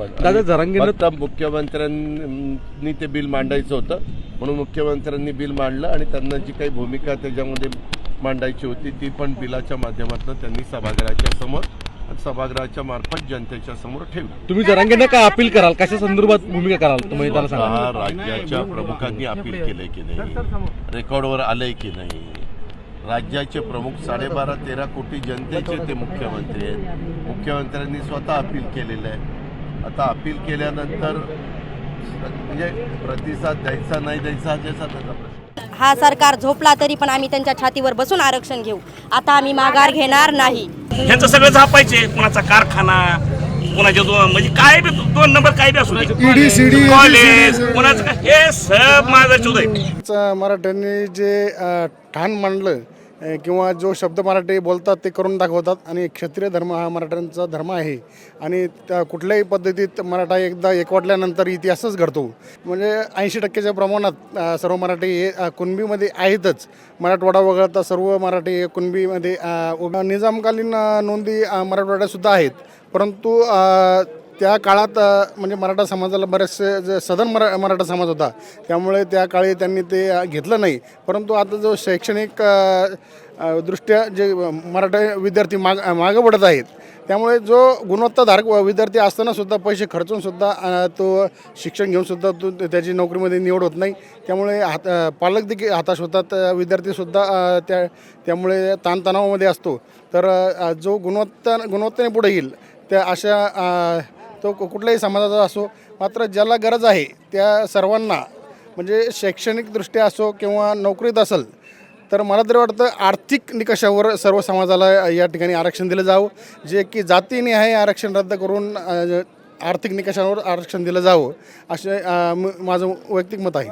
दादा जरांगेनं मुख्यमंत्र्यांनी ते बिल मांडायचं होतं. म्हणून मुख्यमंत्र्यांनी बिल मांडलं आणि त्यांना जी काही भूमिका त्याच्यामध्ये मांडायची होती ती पण बिलाच्या माध्यमातून त्यांनी सभागृहाच्या समोर सभागृहाच्या मार्फत जनतेच्या समोर ठेवली. तुम्ही जरांगेनं काय अपील कराल? कशा संदर्भात भूमिका कराल? तुम्ही सांगा. राज्याच्या प्रमुखांनी अपील केलंय की नाही? रेकॉर्डवर आलंय की नाही? राज्याचे प्रमुख साडेबारा तेरा कोटी जनतेचे ते मुख्यमंत्री आहेत. मुख्यमंत्र्यांनी स्वतः अपील केलेलं आहे. आता अपील केल्यानंतर म्हणजे प्रतिसाद द्यायचा नाही द्यायचा हा त्याचा त्याचा प्रश्न. हा सरकार झोपला तरी पण आम्ही त्यांच्या छातीवर बसून आरक्षण घेऊ. आता आम्ही माघार घेणार नाही. ह्यांचं सगळं झापायचे. कोणाचा कारखाना कोणाचे दोन म्हणजे काय बी दोन नंबर काय बी असू दे. कॉलेज कोणाचं काय हे सब माझं चुद आहे च- मराठ्यांनी जे अ, ठाण मांडलं किंवा जो शब्द मराठी बोलतात ते करून दाखवतात. आणि क्षत्रिय धर्म हा मराठ्यांचा धर्म आहे. आणि त्या कुठल्याही पद्धतीत मराठा एकदा एकवटल्यानंतर इतिहासच घडतो. म्हणजे ऐंशी टक्क्याच्या प्रमाणात सर्व मराठी हे कुणबीमध्ये आहेतच. मराठवाडा वगळता सर्व मराठी हे कुणबीमध्ये निजामकालीन नोंदी मराठवाड्यासुद्धा आहेत. परंतु त्या काळात म्हणजे मराठा समाजाला बरेचसे जे सदन मरा मराठा समाज होता त्यामुळे त्या काळी त्यांनी ते घेतलं नाही. परंतु आता जो शैक्षणिक दृष्ट्या जे मराठा विद्यार्थी माग मागं पडत आहेत त्यामुळे जो गुणवत्ताधारक विद्यार्थी असतानासुद्धा पैसे खर्चूनसुद्धा तो शिक्षण घेऊनसुद्धा तो त्याची नोकरीमध्ये निवड होत नाही. त्यामुळे हात पालक देखील हताश होतात विद्यार्थीसुद्धा त्या त्यामुळे ताणतणावामध्ये असतो. तर जो गुणवत्ता गुणवत्तेने पुढे येईल त्या अशा तो कु- कुठल्याही समाजाचा असो मात्र ज्याला गरज आहे त्या सर्वांना म्हणजे शैक्षणिकदृष्ट्या असो किंवा नोकरीत असेल तर मला तरी वाटतं आर्थिक निकषावर सर्व समाजाला या ठिकाणी आरक्षण दिलं जावं. जे की जातीने आहे आरक्षण रद्द करून आर्थिक निकषांवर आरक्षण दिलं जावं असे माझं वैयक्तिक मत आहे.